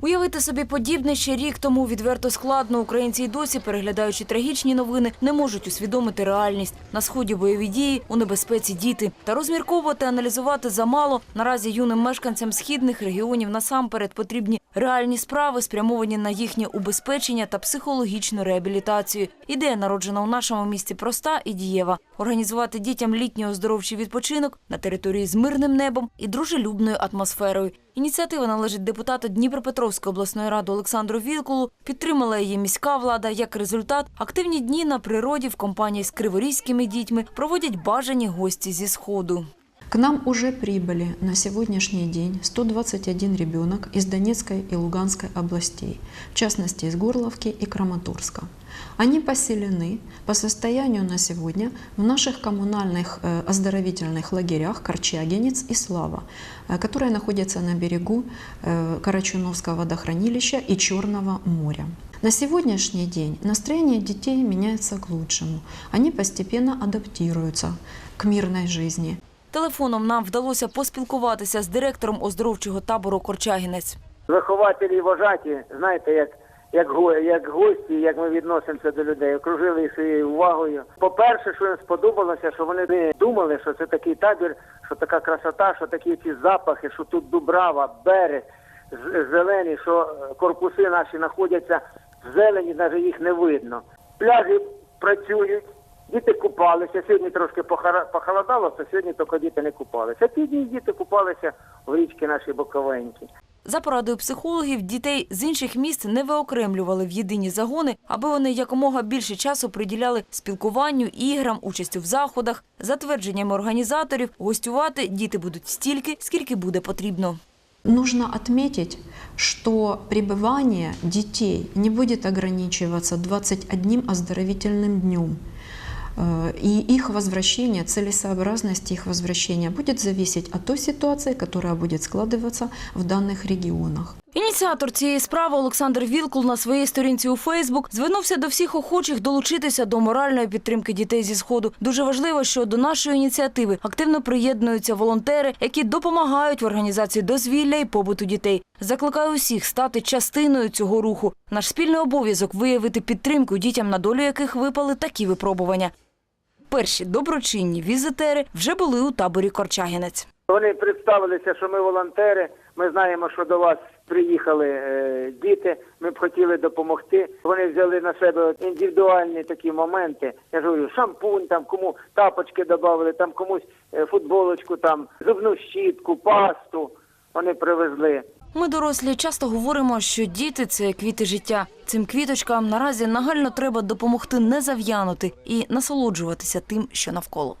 Уявити собі подібне ще рік тому відверто складно. Українці й досі, переглядаючи трагічні новини, не можуть усвідомити реальність. На сході бойові дії, у небезпеці діти. Та розмірковувати, аналізувати замало. Наразі юним мешканцям східних регіонів насамперед потрібні реальні справи, спрямовані на їхнє убезпечення та психологічну реабілітацію. Ідея, народжена у нашому місті, проста і дієва: організувати дітям літній оздоровчий відпочинок на території з мирним небом і дружелюбною атмосферою. Ініціатива належить депутату Дніпропетровської обласної ради Олександру Вілкулу. Підтримала її міська влада. Як результат, активні дні на природі в компанії з криворізькими дітьми проводять бажані гості зі сходу. К нам уже прибыли на сегодняшний день 121 ребенок из Донецкой и Луганской областей, в частности из Горловки и Краматорска. Они поселены по состоянию на сегодня в наших коммунальных э, оздоровительных лагерях Корчагинец и Слава, э, которые находятся на берегу э, Карачуновского водохранилища и Черного моря. На сегодняшний день настроение детей меняется к лучшему. Они постепенно адаптируются к мирной жизни. Телефоном нам вдалося поспілкуватися з директором оздоровчого табору Корчагінець. Вихователі і вожаті, знаєте, як, як, як гості, як ми відносимося до людей, окружили їх своєю увагою. По-перше, що їм сподобалося, що вони не думали, що це такий табір, що така красота, що такі ці запахи, що тут дубрава, берег, зелені, що корпуси наші знаходяться в зелені, навіть їх не видно. Пляжі працюють. Діти купалися. Сьогодні трошки похолодало, то сьогодні тільки діти не купалися. Ті дні діти купалися в річки наші Боковенькі. За порадою психологів, дітей з інших міст не виокремлювали в єдині загони, аби вони якомога більше часу приділяли спілкуванню, іграм, участю в заходах. За твердженнями організаторів, гостювати діти будуть стільки, скільки буде потрібно. Нужно отметить, что пребывание детей не будет ограничиваться 21 оздоровительным днем. Э, И их возвращение, целесообразность их возвращения будет зависеть от той ситуации, которая будет складываться в данных регионах. Ініціатор цієї справи Олександр Вілкул на своїй сторінці у Фейсбук звернувся до всіх охочих долучитися до моральної підтримки дітей зі сходу. Дуже важливо, що до нашої ініціативи активно приєднуються волонтери, які допомагають в організації дозвілля і побуту дітей. Закликаю усіх стати частиною цього руху. Наш спільний обов'язок виявити підтримку дітям, на долю яких випали такі випробування. Перші доброчинні візитери вже були у таборі Корчагінець. Вони представилися, що ми волонтери. Ми знаємо, що до вас приїхали е, діти. Ми б хотіли допомогти. Вони взяли на себе індивідуальні такі моменти. Я ж говорю, шампунь, там кому тапочки додали, там комусь е, футболочку, там зубну щітку, пасту. Вони привезли. Ми, дорослі, часто говоримо, що діти це квіти життя. Цим квіточкам наразі нагально треба допомогти не зав'янути і насолоджуватися тим, що навколо.